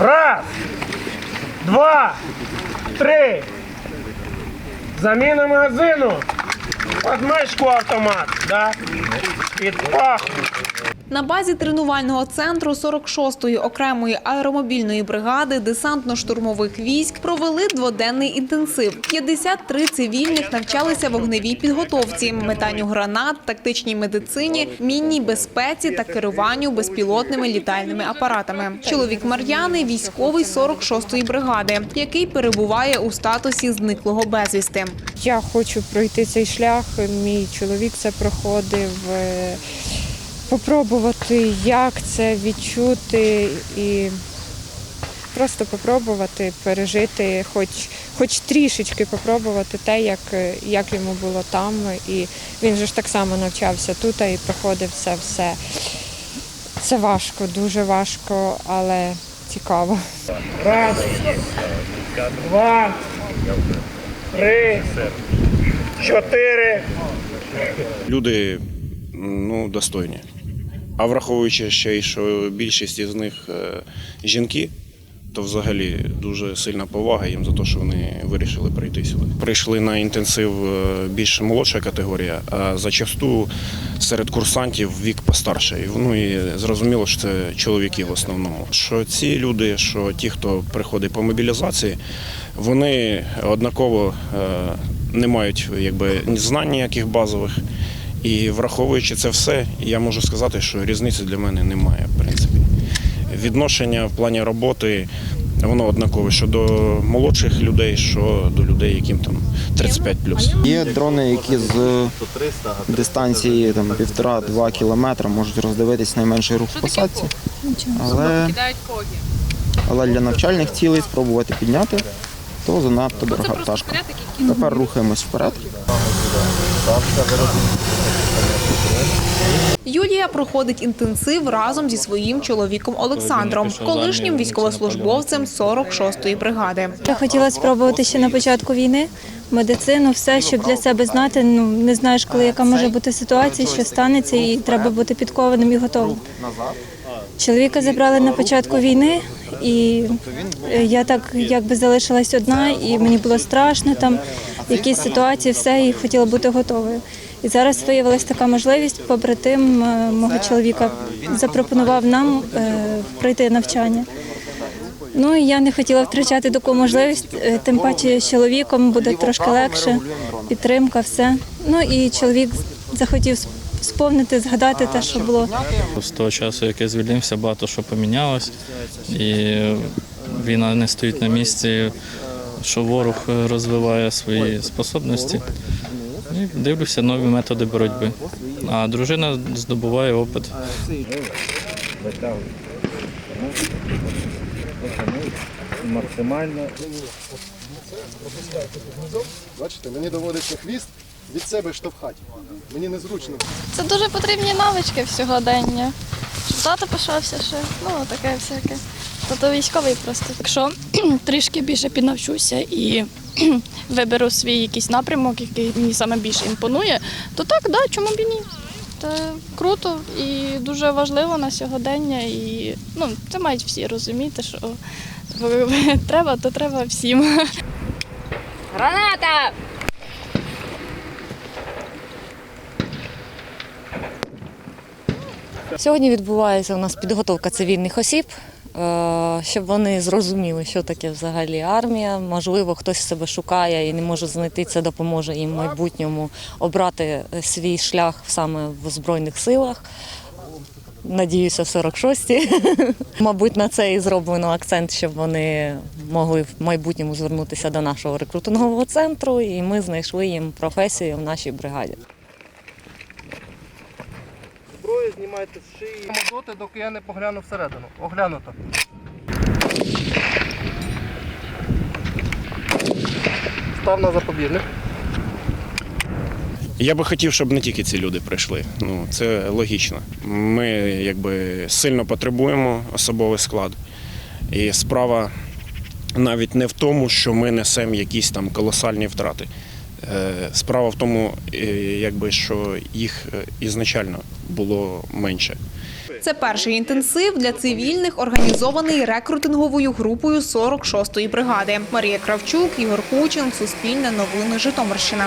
Раз, два, три. Заміна магазину. Під мишку автомат, да? І паху. На базі тренувального центру 46-ї окремої аеромобільної бригади десантно-штурмових військ провели дводенний інтенсив. 53 цивільних навчалися вогневій підготовці, метанню гранат, тактичній медицині, мінній безпеці та керуванню безпілотними літальними апаратами. Чоловік Мар'яни – військовий 46-ї бригади, який перебуває у статусі зниклого безвісти. Я хочу пройти цей шлях. Мій чоловік це проходив. Попробувати, як це відчути і просто попробувати пережити, хоч, хоч трішечки попробувати те, як, як йому було там. І він же ж так само навчався тут і проходив це все. Це важко, дуже важко, але цікаво. Раз, два, три, чотири. Люди ну, достойні. А враховуючи ще й, що більшість із них е, жінки, то взагалі дуже сильна повага їм за те, що вони вирішили прийти сюди. Прийшли на інтенсив е, більш молодша категорія, а зачасту серед курсантів вік постарший. Ну і зрозуміло, що це чоловіки в основному. Що ці люди, що ті, хто приходить по мобілізації, вони однаково е, не мають якби знань ніяких базових. І враховуючи це все, я можу сказати, що різниці для мене немає, в принципі. Відношення в плані роботи воно однакове, що до молодших людей, що до людей, яким там 35 Є дрони, які з дистанції там півтора-два кілометра можуть роздивитись найменший рух в посадці. Але, але для навчальних цілей спробувати підняти, то занадто дорога пташка. Тепер рухаємось вперед. Юлія проходить інтенсив разом зі своїм чоловіком Олександром, колишнім військовослужбовцем 46-ї бригади. Я хотіла спробувати ще на початку війни медицину, все, щоб для себе знати. Ну не знаєш, коли яка може бути ситуація, що станеться, і треба бути підкованим і готовим. Чоловіка забрали на початку виїни, і е, я так якби залишилась одна, і мені було страшно там якісь ситуації, все, і хотіла бути готовою. І зараз виявилася така можливість. Побратим е, мого чоловіка запропонував нам е, пройти навчання. Ну і я не хотіла втрачати таку можливість, тим паче з чоловіком буде трошки легше, підтримка, все. Ну і чоловік захотів сповнити, згадати те, що було. З того часу, як я звільнився, багато що помінялось, і війна не стоїть на місці, що ворог розвиває свої способності. І дивлюся нові методи боротьби. А дружина здобуває опит. Максимально. Бачите, мені доводиться хвіст від себе штовхати. Мені незручно. Це дуже потрібні навички в сьогодення. Щоб тато пишався ще, ну таке всяке. Тато військовий просто. Якщо трішки більше піднавчуся і виберу свій якийсь напрямок, який мені саме більше імпонує, то так, да, чому б і ні? Це круто і дуже важливо на сьогодення. І ну, це мають всі розуміти, що треба, то треба всім. Граната! Сьогодні відбувається у нас підготовка цивільних осіб, е, щоб вони зрозуміли, що таке взагалі армія. Можливо, хтось себе шукає і не може знайти це, допоможе їм в майбутньому обрати свій шлях саме в Збройних силах. Надіюся, в 46-ті. Мабуть, на це і зроблено акцент, щоб вони могли в майбутньому звернутися до нашого рекрутингового центру, і ми знайшли їм професію в нашій бригаді. Знімайте з шиї. Доти, доки я не погляну всередину. Оглянуто. Став на запобіжник. Я би хотів, щоб не тільки ці люди прийшли. Ну це логічно. Ми якби сильно потребуємо особовий склад. І справа навіть не в тому, що ми несемо якісь там колосальні втрати. Е, Справа в тому, е, якби що їх е, ізначально було менше. Це перший інтенсив для цивільних, організований рекрутинговою групою 46-ї бригади. Марія Кравчук, Ігор Кучин, Суспільне новини, Житомирщина.